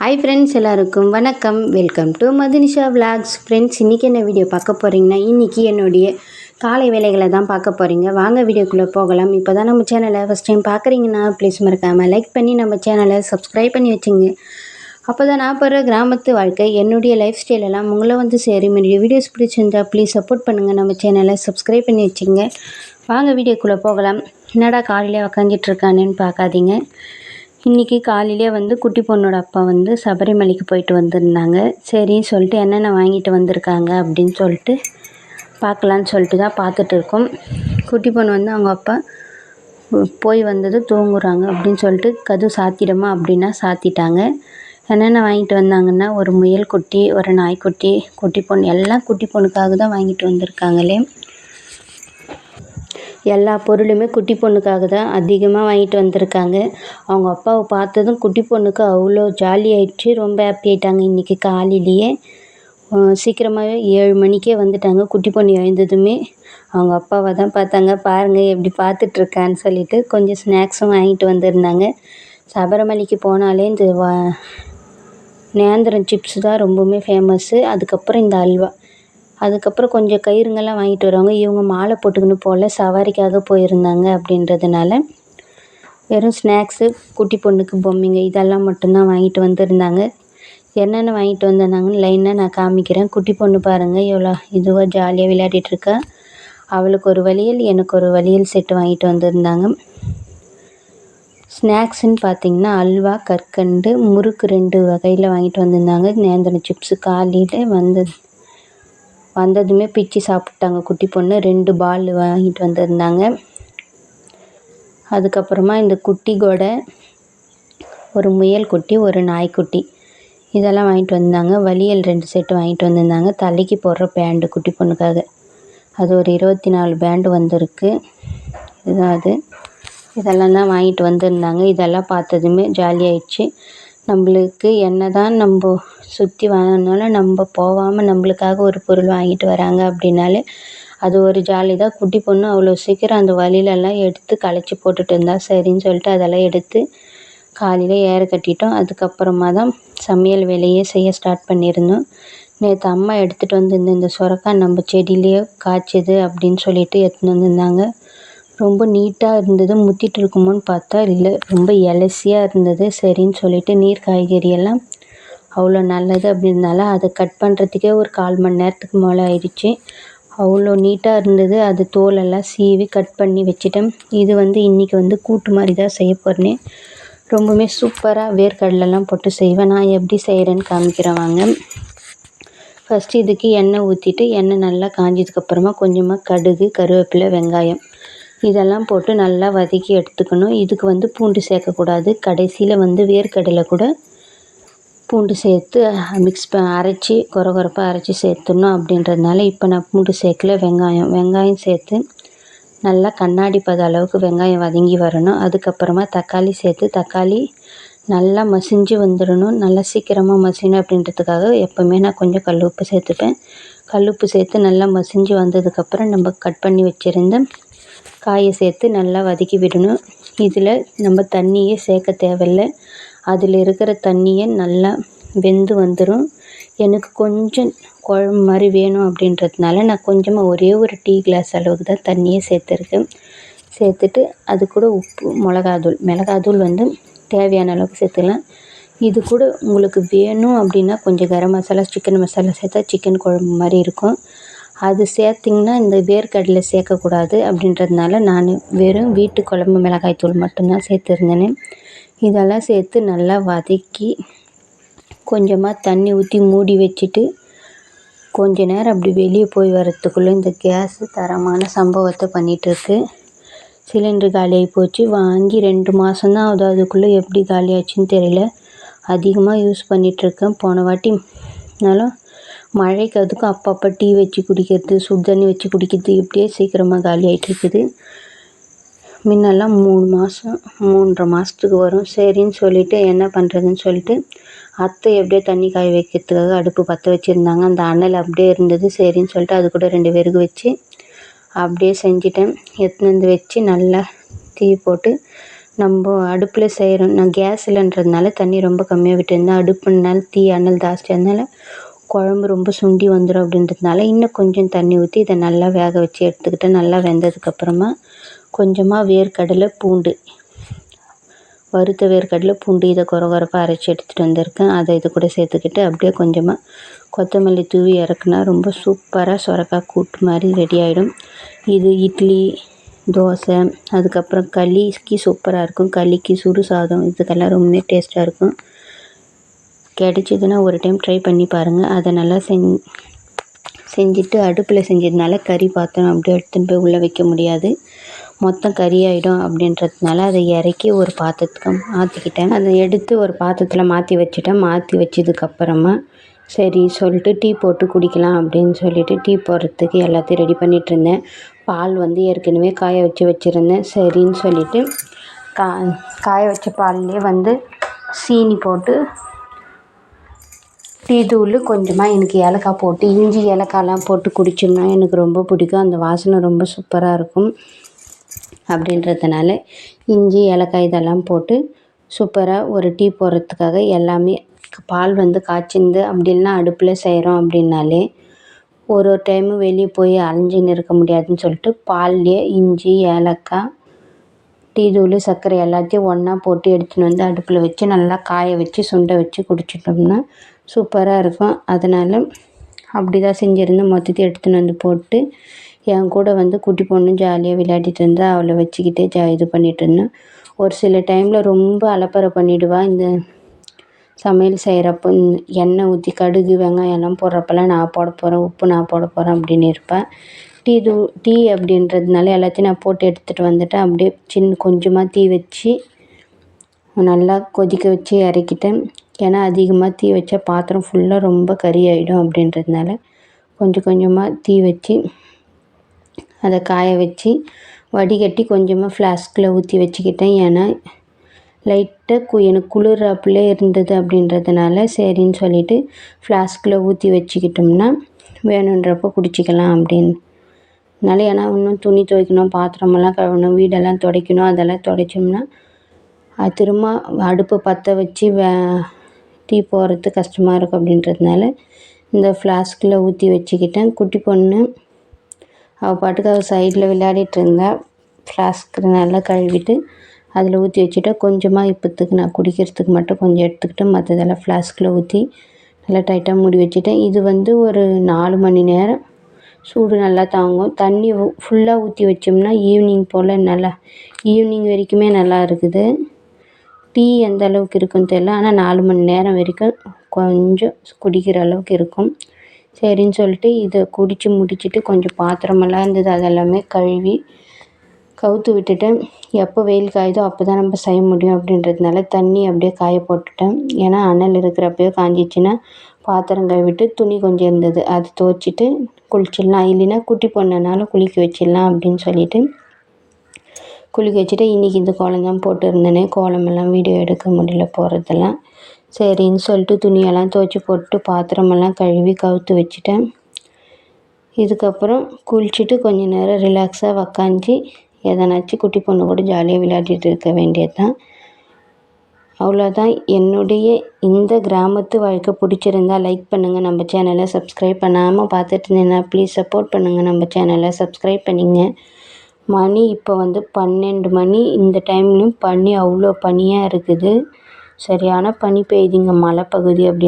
Hi friends எல்லாருக்கும் வணக்கம். Welcome to Madhunisha vlogs friends இன்றைக்கி என்ன வீடியோ பார்க்க போகிறீங்கன்னா இன்றைக்கி என்னுடைய காலை வேலைகளை தான் பார்க்க போகிறீங்க வாங்க வீடியோக்குள்ளே போகலாம். இப்போ தான் நம்ம சேனலை ஃபஸ்ட் டைம் பார்க்குறீங்கன்னா ப்ளீஸ் மறக்காமல் லைக் பண்ணி நம்ம சேனலை சப்ஸ்கிரைப் பண்ணி வச்சுங்க. அப்போ தான் நான் போகிற கிராமத்து வாழ்க்கை என்னுடைய லைஃப் ஸ்டைலெல்லாம் உங்களை வந்து சேரும். என்னுடைய வீடியோஸ் பிடிச்சிருந்தா ப்ளீஸ் சப்போர்ட் பண்ணுங்கள் நம்ம சேனலை சப்ஸ்கிரைப் பண்ணி வச்சுங்க. வாங்க வீடியோக்குள்ளே போகலாம். என்னடா காலையில் உக்காந்துட்டு இருக்கானேன்னு பார்க்காதீங்க. இன்றைக்கி காலையிலே வந்து குட்டி பொண்ணோட அப்பா வந்து சபரிமலைக்கு போயிட்டு வந்திருந்தாங்க. சரின்னு சொல்லிட்டு என்னென்ன வாங்கிட்டு வந்திருக்காங்க அப்படின்னு சொல்லிட்டு பார்க்கலான்னு சொல்லிட்டு தான் பார்த்துட்டு இருக்கோம். குட்டி பொண்ணு வந்து அவங்க அப்பா போய் வந்தது தூங்குறாங்க அப்படின்னு சொல்லிட்டு கது சாத்திடுமா அப்படின்னா சாத்திட்டாங்க. என்னென்ன வாங்கிட்டு வந்தாங்கன்னா ஒரு முயல் குட்டி ஒரு நாய்க்குட்டி குட்டி பொண்ணு எல்லாம் குட்டி பொண்ணுக்காக தான் வாங்கிட்டு வந்திருக்காங்களே. எல்லா பொருளுமே குட்டி பொண்ணுக்காக தான் அதிகமாக வாங்கிட்டு வந்திருக்காங்க. அவங்க அப்பாவை பார்த்ததும் குட்டி பொண்ணுக்கு அவ்வளோ ஜாலி ஆயிடுச்சு. ரொம்ப ஹாப்பி ஆயிட்டாங்க இன்றைக்கி காலையிலேயே. சீக்கிரமாகவே ஏழு மணிக்கே வந்துட்டாங்க. குட்டி பொண்ணு எழுந்ததுமே அவங்க அப்பாவை தான் பார்த்தாங்க. பாருங்கள் எப்படி பார்த்துட்ருக்கான்னு சொல்லிட்டு கொஞ்சம் ஸ்நாக்ஸும் வாங்கிட்டு வந்திருந்தாங்க. சபரிமலைக்கு போனாலே இந்த வா நேந்திரம் சிப்ஸ் தான் ரொம்பவுமே ஃபேமஸ்ஸு அதுக்கப்புறம் இந்த அல்வா. அதுக்கப்புறம் கொஞ்சம் கயிறுங்கெல்லாம் வாங்கிட்டு வருவாங்க. இவங்க மாலை போட்டுக்கின்னு போகல சவாரிக்காக போயிருந்தாங்க அப்படின்றதுனால வெறும் ஸ்நாக்ஸு குட்டி பொண்ணுக்கு பொம்மைங்க இதெல்லாம் மட்டும்தான் வாங்கிட்டு வந்திருந்தாங்க. என்னென்ன வாங்கிட்டு வந்திருந்தாங்கன்னு லைனாக நான் காமிக்கிறேன். குட்டி பொண்ணு பாருங்கள் எவ்வளோ இதுவாக ஜாலியாக விளையாடிட்டுருக்கா அவளுக்கு ஒரு வழியில் எனக்கு ஒரு வழியல் செட்டு வாங்கிட்டு வந்திருந்தாங்க. ஸ்நாக்ஸுன்னு பார்த்தீங்கன்னா அல்வா கற்கண்டு முறுக்கு ரெண்டு வகையில் வாங்கிட்டு வந்திருந்தாங்க. நேந்திரம் சிப்ஸு காலையில் வந்தது வந்ததுமே பிச்சு சாப்பிட்டாங்க. குட்டி பொண்ணு ரெண்டு பால் வாங்கிட்டு வந்திருந்தாங்க. அதுக்கப்புறமா இந்த குட்டி கூட ஒரு முயல் குட்டி ஒரு நாய்க்குட்டி இதெல்லாம் வாங்கிட்டு வந்தாங்க. வலியல் ரெண்டு செட்டு வாங்கிட்டு வந்திருந்தாங்க. தலைக்கு போடுற பேண்டு குட்டி பொண்ணுக்காக. அது ஒரு இருபத்தி நாலு பேண்டு வந்திருக்கு. இதுதான் அது. இதெல்லாம் தான் வாங்கிட்டு வந்திருந்தாங்க. இதெல்லாம் பார்த்ததுமே ஜாலியாகிடுச்சு நம்மளுக்கு என்ன தான் நம்ம சுற்றி வாங்கினாலும் நம்ம போகாமல் நம்மளுக்காக ஒரு பொருள் வாங்கிட்டு வராங்க அப்படின்னாலே அது ஒரு ஜாலி தான். குட்டி பொண்ணு அவ்வளோ சீக்கிரம் அந்த வழியிலலாம் எடுத்து களைச்சி போட்டுட்டு இருந்தால் சரின்னு சொல்லிட்டு அதெல்லாம் எடுத்து காலையில் ஏற கட்டிட்டோம். அதுக்கப்புறமா தான் சமையல் வேலையே செய்ய ஸ்டார்ட் பண்ணியிருந்தோம். நேற்று அம்மா எடுத்துகிட்டு வந்து இந்த சுரக்கா நம்ம செடியிலேயே காய்ச்சிது அப்படின்னு சொல்லிட்டு எடுத்துன்னு வந்திருந்தாங்க. ரொம்ப நீட்டாக இருந்தது முற்றிட்டு இருக்குமோன்னு பார்த்தா இல்லை ரொம்ப எலசியாக இருந்தது. சரின்னு சொல்லிட்டு நீர் காய்கறி எல்லாம் அவ்வளோ நல்லது அப்படின்றனால அதை கட் பண்ணுறதுக்கே ஒரு கால் மணி நேரத்துக்கு மேலே ஆயிடுச்சு. அவ்வளோ நீட்டாக இருந்தது. அது தோலெல்லாம் சீவி கட் பண்ணி வச்சுட்டேன். இது வந்து இன்றைக்கி வந்து கூட்டு மாதிரி தான் செய்ய போகிறேன் ரொம்பவுமே சூப்பராக வேர்க்கடலெல்லாம் போட்டு செய்வேன். நான் எப்படி செய்கிறேன்னு காமிக்கிறேன் வாங்க. ஃபஸ்ட்டு இதுக்கு எண்ணெய் ஊற்றிட்டு எண்ணெய் நல்லா காஞ்சதுக்கப்புறமா கொஞ்சமாக கடுகு கருவேப்பிலை வெங்காயம். இதெல்லாம் போட்டு நல்லா வதக்கி எடுத்துக்கணும். இதுக்கு வந்து பூண்டு சேர்க்கக்கூடாது. கடைசியில் வந்து வேர்க்கடலை கூட பூண்டு சேர்த்து மிக்ஸ் ப அரைச்சி கொர கொரப்பாக அரைச்சி சேர்த்துடணும் அப்படின்றதுனால இப்போ நான் பூண்டு சேர்க்கல. வெங்காயம் வெங்காயம் சேர்த்து நல்லா கண்ணாடி பத அளவுக்கு வெங்காயம் வதங்கி வரணும். அதுக்கப்புறமா தக்காளி சேர்த்து தக்காளி நல்லா மசிஞ்சு வந்துடணும். நல்லா சீக்கிரமாக மசியணும் அப்படின்றதுக்காக எப்போவுமே நான் கொஞ்சம் கல் உப்பு சேர்த்துப்பேன். கல் உப்பு சேர்த்து நல்லா மசிஞ்சு வந்ததுக்கப்புறம் நம்ம கட் பண்ணி வச்சுருந்தேன் காயை சேர்த்து நல்லா வதக்கி விடணும். இதில் நம்ம தண்ணியே சேர்க்க தேவையில்ல. அதில் இருக்கிற தண்ணியை நல்லா வெந்து வந்துடும் எனக்கு கொஞ்சம் குழம்பு மாதிரி வேணும் அப்படின்றதுனால நான் கொஞ்சமாக ஒரே ஒரு டீ கிளாஸ் அளவுக்கு தான் தண்ணியே சேர்த்துருக்கேன். சேர்த்துட்டு அது கூட உப்பு மிளகாத்தூள். மிளகாத்தூள் வந்து தேவையான அளவுக்கு சேர்த்துக்கலாம். இது கூட உங்களுக்கு வேணும் அப்படின்னா கொஞ்சம் கரம் மசாலா சிக்கன் மசாலா சேர்த்தா சிக்கன் குழம்பு மாதிரி இருக்கும். அது சேர்த்திங்கன்னா இந்த வேர்க்கடலை சேர்க்கக்கூடாது அப்படின்றதுனால நான் வெறும் வீட்டு குழம்பு மிளகாய் தூள் மட்டும்தான் சேர்த்துருந்தேன். இதெல்லாம் சேர்த்து நல்லா வதக்கி கொஞ்சமாக தண்ணி ஊற்றி மூடி வச்சுட்டு கொஞ்ச நேரம் அப்படி வெளியே போய் வரத்துக்குள்ளே இந்த கேஸு தரமான சம்பவத்தை பண்ணிகிட்ருக்கு சிலிண்டர் காலியாகி போச்சு. வாங்கி ரெண்டு மாதம் தான் ஆகுது. அதுக்குள்ளே எப்படி காலியாச்சுன்னு தெரியல. அதிகமாக யூஸ் பண்ணிகிட்ருக்கேன் போன வாட்டினாலும் மழைக்கு அதுக்கும் அப்பப்போ டீ வச்சு குடிக்கிறது சுடு தண்ணி வச்சு குடிக்கிறது இப்படியே சீக்கிரமாக காலி ஆகிட்டு இருக்குது. முன்னெல்லாம் மூணு மாதம் மூன்றரை மாதத்துக்கு வரும். சரின்னு சொல்லிவிட்டு என்ன பண்ணுறதுன்னு சொல்லிட்டு அத்தை எப்படியே தண்ணி காய வைக்கிறதுக்காக அடுப்பு பற்ற வச்சுருந்தாங்க. அந்த அனல் அப்படியே இருந்தது. சரின்னு சொல்லிட்டு அது கூட ரெண்டு பேருக்கு வச்சு அப்படியே செஞ்சிட்டேன். எடுத்துன்னு வந்து வச்சு நல்லா தீ போட்டு நம்ம அடுப்பில் செய்கிறோம் நான் கேஸ் இல்லைன்றதுனால தண்ணி ரொம்ப கம்மியாக விட்டுருந்தேன். அடுப்புனால தீ அனல் ஜாஸ்தியாக குழம்பு ரொம்ப சுண்டி வந்துடும் அப்படின்றதுனால இன்னும் கொஞ்சம் தண்ணி ஊற்றி இதை நல்லா வேக வச்சு எடுத்துக்கிட்டு நல்லா வெந்ததுக்கப்புறமா கொஞ்சமாக வேர்க்கடலை பூண்டு. வறுத்த வேர்க்கடலை பூண்டு இதை குறை குறைப்பாக அரைச்சி எடுத்துகிட்டு வந்திருக்கேன். அதை இது கூட சேர்த்துக்கிட்டு அப்படியே கொஞ்சமாக கொத்தமல்லி தூவி இறக்குனா ரொம்ப சூப்பராக சுரக்காய் கூட்டு மாதிரி ரெடி ஆகிடும் இது இட்லி தோசை அதுக்கப்புறம் களிக்கு சூப்பராக இருக்கும். களிக்கு சுடு சாதம் இதுக்கெல்லாம் ரொம்ப டேஸ்ட்டாக இருக்கும். கிடைச்சிதுன்னா ஒரு டைம் ட்ரை பண்ணி பாருங்கள் அதை நல்லா செஞ் செஞ்சுட்டு அடுப்பில் செஞ்சதுனால கறி பாத்திரம் அப்படியே எடுத்துன்னு போய் உள்ளே வைக்க முடியாது. மொத்தம் கறி ஆகிடும் அப்படின்றதுனால அதை இறக்கி ஒரு பாத்திரத்துக்கு மாற்றிக்கிட்டேன் அதை எடுத்து ஒரு பாத்திரத்தில் மாற்றி வச்சுட்டேன். மாற்றி வச்சதுக்கப்புறமா சரி சொல்லிட்டு டீ போட்டு குடிக்கலாம் அப்படின்னு சொல்லிட்டு டீ போடுறதுக்கு எல்லாத்தையும் ரெடி பண்ணிகிட்டு இருந்தேன். பால் வந்து ஏற்கனவே காய வச்சு வச்சுருந்தேன். சரின்னு சொல்லிவிட்டு கா காய வச்ச பால்லேயே வந்து சீனி போட்டு டீ தூள் கொஞ்சமாக எனக்கு ஏலக்காய் போட்டு இஞ்சி ஏலக்காய்லாம் போட்டு குடித்தோம்னா எனக்கு ரொம்ப பிடிக்கும். அந்த வாசனை ரொம்ப சூப்பராக இருக்கும். அப்படின்றதுனால இஞ்சி ஏலக்காய் இதெல்லாம் போட்டு சூப்பராக ஒரு டீ போடுறதுக்காக எல்லாமே பால் வந்து காய்ச்சிந்து அப்படி அடுப்பில் செய்கிறோம் அப்படின்னாலே ஒரு ஒரு டைமும் வெளியே போய் அலைஞ்சின்னு இருக்க முடியாதுன்னு சொல்லிட்டு பால்லேயே இஞ்சி ஏலக்காய் டீ தூள் சர்க்கரை எல்லாத்தையும் ஒன்றா போட்டு எடுத்துன்னு வந்து அடுப்பில் வச்சு நல்லா காய வச்சு சுண்டை வச்சு குடிச்சிட்டோம்னா சூப்பராக இருக்கும். அதனால் அப்படி தான் செஞ்சுருந்து மொத்தத்தையும் எடுத்துன்னு வந்து போட்டு என் கூட வந்து குட்டி பொண்ணு ஜாலியாக விளையாடிட்டு இருந்தா அவளை வச்சுக்கிட்டே ஜா இது பண்ணிகிட்டு இருந்தேன் ஒரு சில டைமில் ரொம்ப அலப்பறை பண்ணிவிடுவா இந்த சமையல் செய்கிறப்போ எண்ணெய் ஊற்றி கடுகு வெங்காயம் எல்லாம் போடுறப்பெல்லாம் நான் போட போகிறேன் உப்பு நான் போட போகிறேன் அப்படின்னு இருப்பேன் டீ தூ டீ அப்படின்றதுனால எல்லாத்தையும் நான் போட்டு எடுத்துகிட்டு வந்துட்டேன். அப்படியே சின்ன கொஞ்சமாக தீ வச்சு நல்லா கொதிக்க வச்சு இறக்கிட்டேன். ஏன்னா அதிகமாக தீ வச்சா பாத்திரம் ஃபுல்லாக ரொம்ப கறி ஆகிடும் அப்படின்றதுனால கொஞ்சம் கொஞ்சமாக தீ வச்சு அதை காய வச்சு வடிகட்டி கொஞ்சமாக ஃப்ளாஸ்கில் ஊற்றி வச்சுக்கிட்டேன். ஏன்னா லைட்டாக கு எனக்கு குளிராப்புலே இருந்தது அப்படின்றதுனால சரின்னு சொல்லிவிட்டு ஃப்ளாஸ்கில் ஊற்றி வச்சுக்கிட்டோம்னா வேணுன்றப்போ குடிச்சிக்கலாம் அப்படின்னு அதனால் ஏன்னா இன்னும் துணி துவைக்கணும் பாத்திரமெல்லாம் கழுவணும் வீடெல்லாம் துடைக்கணும் அதெல்லாம் துடைச்சோம்னா அது திரும்ப அடுப்பை பற்ற வச்சு வே டீ போடுறது கஷ்டமாக இருக்கும் அப்படின்றதுனால இந்த ஃப்ளாஸ்கில் ஊற்றி வச்சுக்கிட்டேன். குட்டி பொண்ணு அவள் பாட்டுக்கு அவள் சைடில் விளையாடிட்டு இருந்தா ஃப்ளாஸ்க்கு நல்லா கழுவிட்டு அதில் ஊற்றி வச்சுட்டா கொஞ்சமாக இப்போத்துக்கு நான் குடிக்கிறதுக்கு மட்டும் கொஞ்சம் எடுத்துக்கிட்டு மற்றதெல்லாம் ஃப்ளாஸ்கில் ஊற்றி நல்லா டைட்டாக மூடி வச்சுட்டேன். இது வந்து ஒரு நாலு மணி நேரம் சூடு நல்லா தாங்கும். தண்ணி ஃபுல்லாக ஊற்றி வச்சோம்னா ஈவினிங் போல் நல்லா ஈவினிங் வரைக்குமே நல்லா இருக்குது. டீ எந்த அளவுக்கு இருக்குன்னு தெரியல. ஆனால் நாலு மணி நேரம் வரைக்கும் கொஞ்சம் குடிக்கிற அளவுக்கு இருக்கும். சரின்னு சொல்லிட்டு இதை குடித்து முடிச்சுட்டு கொஞ்சம் பாத்திரமெல்லாம் இருந்தது. அதெல்லாமே கழுவி கவுத்து விட்டுட்டேன். எப்போ வெயில் காயுதோ அப்போ தான் நம்ம செய்ய முடியும் அப்படின்றதுனால தண்ணி அப்படியே காய போட்டுட்டேன். ஏன்னா அனல் இருக்கிறப்பயோ காஞ்சிச்சின்னா பாத்திரம் கழுவிட்டு துணி கொஞ்சம் இருந்தது. அது துவச்சிட்டு குளிச்சிடலாம். இல்லைன்னா குட்டி பொண்ணுனால குளிக்க வச்சிடலாம் அப்படின்னு சொல்லிட்டு குளிக்க வச்சுட்டு இன்றைக்கி இந்த கோலம் தான் போட்டுருந்தேனே. கோலமெல்லாம் வீடியோ எடுக்க முடியல போகிறதெல்லாம் சரின்னு சொல்லிட்டு துணியெல்லாம் துவச்சி போட்டு பாத்திரமெல்லாம் கழுவி கவுத்து வச்சுட்டேன். இதுக்கப்புறம் குளிச்சுட்டு கொஞ்ச நேரம் ரிலாக்ஸாக உக்காஞ்சி எதனாச்சும் குட்டி பொண்ணு கூட ஜாலியாக விளையாடிட்டு இருக்க வேண்டியது தான் அவ்வளோதான் என்னுடைய இந்த கிராமத்து வாழ்க்கை பிடிச்சிருந்தா லைக் பண்ணுங்கள் நம்ம சேனலை சப்ஸ்கிரைப் பண்ணாமல் பார்த்துட்டு இருந்தீங்கன்னா ப்ளீஸ் சப்போர்ட் பண்ணுங்கள் நம்ம சேனலை சப்ஸ்கிரைப் பண்ணிங்க. மணி இப்போ வந்து பன்னெண்டு மணி. இந்த டைம்லையும் பனி அவ்வளோ பனியாக இருக்குது. சரியான பனி பெய்யுதுங்க. மலைப்பகுதி அப்படி